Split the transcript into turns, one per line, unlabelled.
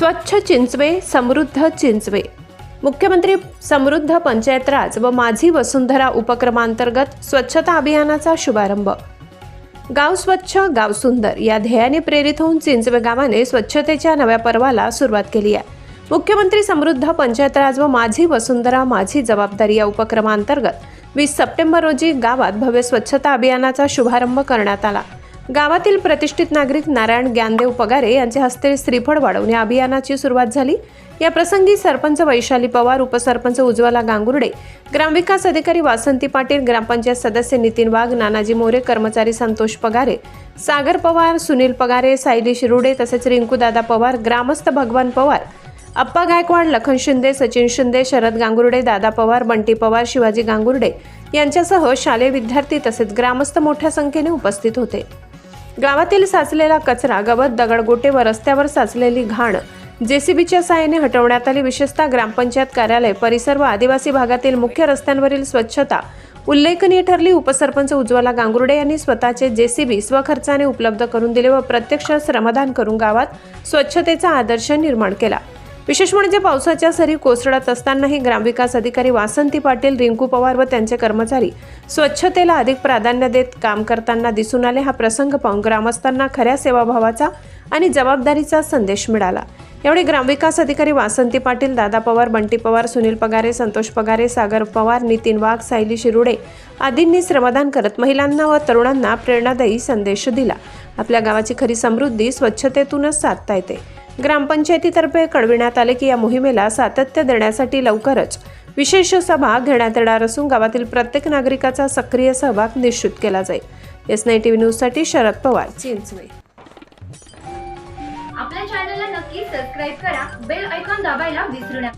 स्वच्छ चिंचवे समृद्ध चिंचवे. मुख्यमंत्री समृद्ध पंचायत राज व माझी वसुंधरा उपक्रमांतर्गत स्वच्छता अभियानाचा शुभारंभ. गाव स्वच्छ गाव सुंदर या ध्येयाने प्रेरित होऊन चिंचवे गावाने स्वच्छतेच्या नव्या पर्वाला सुरुवात केली आहे. मुख्यमंत्री समृद्ध पंचायत राज व माझी वसुंधरा माझी जबाबदारी या उपक्रमांतर्गत वीस सप्टेंबर रोजी गावात भव्य स्वच्छता अभियानाचा शुभारंभ करण्यात आला. गावातील प्रतिष्ठित नागरिक नारायण ज्ञानदेव पगारे यांच्या हस्ते श्रीफळ वाढवून या अभियानाची सुरुवात झाली. या प्रसंगी सरपंच वैशाली पवार उपसरपंच उज्ज्वला गांगुर्डे ग्रामविकास अधिकारी वासंती पाटील ग्रामपंचायत सदस्य नितीन वाघ नानाजी मोरे कर्मचारी संतोष पगारे सागर पवार सुनील पगारे सायली शिरुडे तसेच रिंकूदादा पवार ग्रामस्थ भगवान पवार अप्पा गायकवाड लखन शिंदे सचिन शिंदे शरद गांगुर्डे दादा पवार बंटी पवार शिवाजी गांगुर्डे यांच्यासह शालेय विद्यार्थी तसेच ग्रामस्थ मोठ्या संख्येने उपस्थित होते. गावातील साचलेला कचरा गवत दगडगोटे व रस्त्यावर साचलेली घाण जेसीबीच्या साहाय्याने हटवण्यात आली. विशेषतः ग्रामपंचायत कार्यालय परिसर व आदिवासी भागातील मुख्य रस्त्यांवरील स्वच्छता उल्लेखनीय ठरली. उपसरपंच उज्ज्वला गांगुर्डे यांनी स्वतःचे जेसीबी स्वखर्चाने उपलब्ध करून दिले व प्रत्यक्ष श्रमदान करून गावात स्वच्छतेचा आदर्श निर्माण केला. विशेष म्हणजे पावसाच्या सरी कोसळत असतानाही ग्रामविकास अधिकारी वासंती पाटील रिंकू पवार व त्यांचे कर्मचारी स्वच्छतेला अधिक प्राधान्य देत काम करताना दिसून आले. हा प्रसंग पाहून ग्रामस्थांना खऱ्या सेवाभावाचा आणि जबाबदारीचा संदेश मिळाला. यावेळी ग्रामविकास अधिकारी वासंती पाटील दादा पवार बंटी पवार सुनील पगारे संतोष पगारे सागर पवार नितीन वाघ सायली शिरुडे आदींनी श्रमदान करत महिलांना व तरुणांना प्रेरणादायी संदेश दिला. आपल्या गावाची खरी समृद्धी स्वच्छतेतूनच साधता येते. ग्रामपंचायतीतर्फे कळविण्यात आले की या मोहिमेला सातत्य देण्यासाठी लवकरच विशेष सभा घेण्यात येणार असून गावातील प्रत्येक नागरिकाचा सक्रिय सहभाग निश्चित केला जाईल. एस नाईन टीव्ही न्यूजसाठी शरद पवार चिंचवे
आपल्या चॅनलला नक्की सबस्क्राईब करा. बेल ऐकॉन दाबायला विसरू नका.